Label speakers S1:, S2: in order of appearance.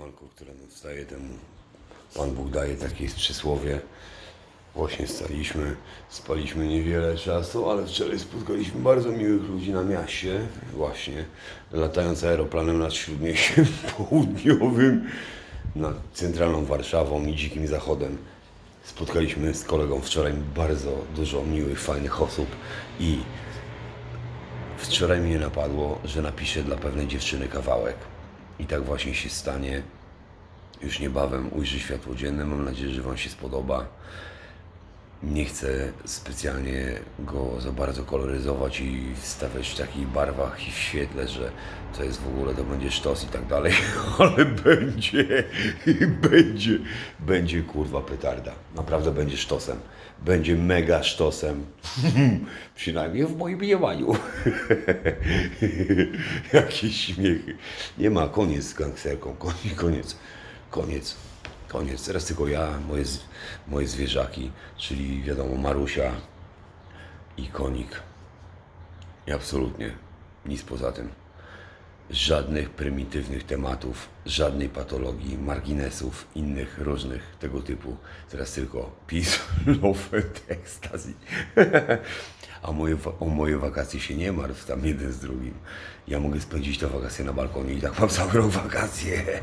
S1: Siemanko, któremu wstaje temu Pan Bóg daje, takie przysłowie. Właśnie staliśmy, spaliśmy niewiele czasu, ale wczoraj spotkaliśmy bardzo miłych ludzi na mieście, właśnie latając aeroplanem nad Śródmieściem Południowym, nad centralną Warszawą i Dzikim Zachodem. Spotkaliśmy z kolegą wczoraj bardzo dużo miłych, fajnych osób i Wczoraj mnie napadło, że napiszę dla pewnej dziewczyny kawałek. I tak właśnie się stanie. Już niebawem ujrzy światło dzienne. Mam nadzieję, że Wam się spodoba. Nie chcę specjalnie go za bardzo koloryzować i wstawiać w takich barwach i w świetle, że to jest w ogóle, to będzie sztos i tak dalej, ale będzie, będzie, będzie kurwa petarda. Naprawdę będzie sztosem. Będzie mega sztosem. Przynajmniej w moim mniemaniu. Jakieś śmiechy. Nie ma, koniec z gangsterką, koniec, koniec, koniec. Koniec. Teraz tylko ja, moje, moje zwierzaki, czyli wiadomo Marusia i konik. I absolutnie nic poza tym. Żadnych prymitywnych tematów, żadnej patologii, marginesów, innych różnych tego typu. Teraz tylko peace, love ecstasy. A moje, o moje wakacje się nie martw, tam jeden z drugim. Ja mogę spędzić te wakacje na balkonie i tak mam cały rok wakacje.